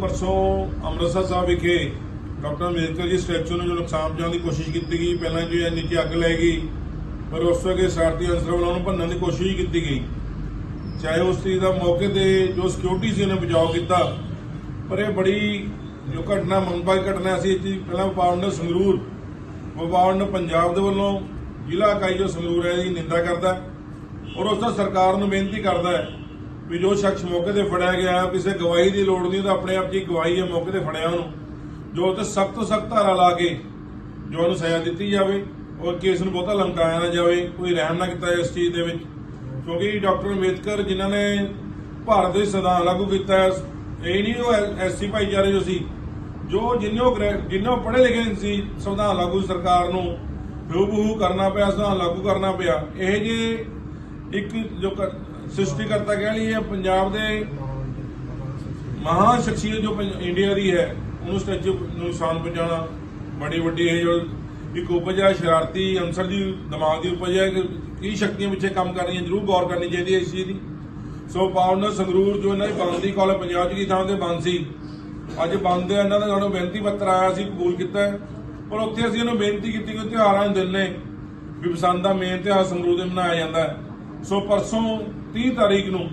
ਪਰਸੋਂ ਅੰਮ੍ਰਿਤਸਰ ਸਾਹਿਬ ਵਿਖੇ doctor Ambedkar ji statue ਨੂੰ ਜੋ ਨੁਕਸਾਨ ਪਹੁੰਚਾਉਣ ਦੀ ਕੋਸ਼ਿਸ਼ ਕੀਤੀ ਗਈ, ਪਹਿਲਾਂ ਜੋ ਇਹ ਨੀਚੇ ਅੱਗ ਲੈ ਗਈ, ਪਰ ਉਸ ਵੇਲੇ ਸ਼ਰਾਰਤੀ ਅਨਸਰਾਂ ਵੱਲੋਂ ਉਹਨੂੰ ਭੰਨਣ ਦੀ ਕੋਸ਼ਿਸ਼ ਕੀਤੀ ਗਈ। ਚਾਹੇ ਉਸ ਚੀਜ਼ ਦਾ ਮੌਕੇ ਤੇ ਜੋ ਸਿਕਿਉਰਿਟੀ ਸੀ ਉਹਨੇ ਬਚਾਓ ਕੀਤਾ, ਪਰ ਇਹ ਬੜੀ ਜੋ ਘਟਨਾ ਮੰਗਭਾਗ ਘਟਨਾ ਸੀ, ਇਹ ਪਹਿਲਾਂ ਵਪਾਰ ਸੰਗਰੂਰ, ਵਪਾਰ ਨੇ ਪੰਜਾਬ ਦੇ ਵੱਲੋਂ ਜ਼ਿਲ੍ਹਾ ਇਕਾਈ ਜੋ ਸੰਗਰੂਰ ਹੈ, ਇਹਦੀ ਨਿੰਦਾ ਕਰਦਾ ਔਰ ਉਸ ਦਾ ਸਰਕਾਰ ਨੂੰ ਬੇਨਤੀ ਕਰਦਾ ਹੈ ਵੀ ਜੋ ਸ਼ਖਸ ਮੌਕੇ ਤੇ ਫੜਿਆ ਗਿਆ, ਕਿਸੇ ਗਵਾਹੀ ਦੀ ਲੋੜ ਨਹੀਂ ਤਾਂ ਆਪਣੇ ਆਪ 'ਚ ਹੀ ਗਵਾਹੀ ਹੈ, ਮੌਕੇ ਤੇ ਫੜਿਆ ਉਹਨੂੰ। ਜੋ ਤੇ ਸਖਤ ਤੋਂ ਸਖਤ ਧਾਰਾ ਲਾ ਕੇ ਜੋ ਉਹਨੂੰ ਸਜ਼ਾ ਦਿੱਤੀ ਜਾਵੇ ਔਰ ਕੇਸ ਨੂੰ ਬਹੁਤਾ ਲਮਕਾਇਆ ਨਾ ਜਾਵੇ, ਕੋਈ ਰਹਿਮ ਨਾ ਕੀਤਾ ਇਸ ਚੀਜ਼ ਦੇ ਵਿੱਚ। ਕਿਉਂਕਿ ਡਾਕਟਰ ਅੰਬੇਦਕਰ ਜਿਨ੍ਹਾਂ ਨੇ ਭਾਰਤ ਦੇ ਸੰਵਿਧਾਨ ਲਾਗੂ ਕੀਤਾ, ਇਹ ਨਹੀਂ ਉਹ ਐਸਸੀ ਭਾਈਚਾਰੇ ਜੋ ਸੀ, ਜੋ ਜਿੰਨੋਂ ਗ੍ਰੈ- ਜਿੰਨੋਂ ਪੜ੍ਹੇ ਲਿਖੇ ਸੀ, ਸੰਵਿਧਾਨ ਲਾਗੂ ਸਰਕਾਰ ਨੂੰ ਹੂਬਹੂ ਕਰਨਾ ਪਿਆ, ਸੰਵਿਧਾਨ ਲਾਗੂ ਕਰਨਾ ਪਿਆ, ਇਹ ਜੇ ਇੱਕ ਜੋ ਸ੍ਰਿਸ਼ਟੀਕਰਤਾ ਕਹਿ ਲਈਏ ਪੰਜਾਬ ਦੇ ਮਹਾਨ ਸ਼ਖਸੀਅਤ ਜੋ ਇੰਡੀਆ ਦੀ ਹੈ, ਉਹਨੂੰ ਸਟੈਚੂ ਨੂੰ ਨੁਕਸਾਨ ਪਹੁੰਚਾਉਣਾ ਬੜੀ ਵੱਡੀ ਇਹ ਜੋ ਇੱਕ ਉਪਜ ਹੈ, ਸ਼ਰਾਰਤੀ ਅੰਸਰ ਦੀ, ਦਿਮਾਗ ਦੀ ਉਪਜ ਹੈ ਕਿ ਕੀ ਸ਼ਕਤੀਆਂ ਪਿੱਛੇ ਕੰਮ ਕਰ ਰਹੀਆਂ ਜ਼ਰੂਰ ਗੌਰ ਕਰਨੀ ਚਾਹੀਦੀ ਹੈ ਇਸ ਚੀਜ਼ ਦੀ। ਸੋ ਪਾਵਨ ਸੰਗਰੂਰ ਜੋ ਇਹਨਾਂ ਦੀ ਬੰਦ ਕਾਲਜ ਪੰਜਾਬ 'ਚ ਕੀ ਥਾਂ ਤੇ ਬੰਦ ਸੀ ਅੱਜ ਬੰਦ ਹੈ, ਇਹਨਾਂ ਦਾ ਸਾਨੂੰ ਬੇਨਤੀ ਪੱਤਰ ਆਇਆ ਸੀ ਕਬੂਲ ਕੀਤਾ ਪਰ ਉੱਥੇ ਅਸੀਂ ਇਹਨੂੰ ਬੇਨਤੀ ਕੀਤੀ ਕਿ ਤਿਉਹਾਰਾਂ ਦੇ ਦਿਨ ਨੇ, ਵੀ ਬਸੰਤ ਦਾ ਮੇਨ ਤਿਉਹਾਰ ਸੰਗਰੂਰ ਦੇ ਮਨਾਇਆ ਜਾਂਦਾ ਹੈ। ਸੋ ਪਰਸੋਂ 30 ਤਾਰੀਖ ਨੂੰ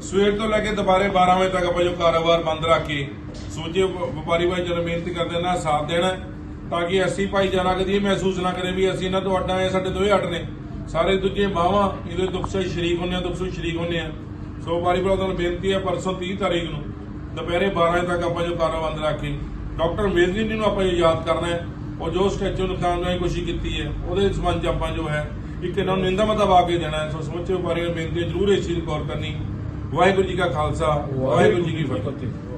ਸਵੇਰ ਤੋਂ ਲੈ ਕੇ ਦੁਪਹਿਰੇ 12 ਵਜੇ ਤੱਕ ਆਪਾਂ ਜੋ ਕਾਰੋਬਾਰ ਬੰਦ ਰੱਖ ਕੇ ਸੋਚੇ ਵਪਾਰੀ ਭਾਈ ਜਦੋਂ ਮਿਹਨਤ ਕਰਦੇ ਨਾ ਸਾਥ ਦੇਣਾ ਤਾਂ ਕਿ ਅਸੀਂ ਭਾਈਚਾਰਾ ਕਦੀ ਇਹ ਮਹਿਸੂਸ ਨਾ ਕਰੇ ਵੀ ਅਸੀਂ ਇਹਨਾਂ ਤੋਂ ਅੱਡ ਆਏ, ਸਾਡੇ ਦੋਵੇਂ ਅੱਡ ਨੇ। ਸਾਰੇ ਦੂਜੇ ਬਾਹਾਂ ਇਹਦੇ ਦੁੱਖ ਸੇ ਸ਼ਰੀਕ ਹੁੰਨੇ ਆ, ਦੁੱਖ ਸੇ ਸ਼ਰੀਕ ਹੁੰਨੇ ਆ। ਸੋ ਵਪਾਰੀ ਭਰਾ ਤੁਹਾਨੂੰ ਬੇਨਤੀ ਹੈ, ਪਰਸੋਂ 30 ਤਾਰੀਖ ਨੂੰ ਦੁਪਹਿਰੇ 12 ਵਜੇ ਤੱਕ ਆਪਾਂ ਜੋ ਕਾਰੋਬਾਰ ਬੰਦ ਰੱਖ ਕੇ ਡਾਕਟਰ ਮੇਦਨੀ ਜੀ ਨੂੰ ਆਪਾਂ ਇਹ ਯਾਦ ਕਰਨਾ ਹੈ ਔਰ ਜੋ ਸਟੈਚੂ ਨੁਕਸਾਨ ਦੀ ਕੋਸ਼ਿਸ਼ ਕੀਤੀ ਹੈ, ਉਹਦੇ ਸੰਬੰਧ 'ਚ ਆਪਾਂ ਜੋ ਹੈ ਇੱਕ ਇਹਨਾਂ ਨੂੰ ਨਿੰਦਾ ਮਤਾ ਵਾ ਕੇ ਦੇਣਾ ਹੈ। ਸੋ ਸਮੁੱਚੇ ਵਪਾਰੀਆਂ ਨੂੰ ਬੇਨਤੀ ਜ਼ਰੂਰ ਇਸ ਚੀਜ਼ ਗੌਰ ਕਰਨੀ। ਵਾਹਿਗੁਰੂ ਜੀ ਕਾ ਖਾਲਸਾ, ਵਾਹਿਗੁਰੂ ਜੀ ਕੀ ਫਤਿਹ।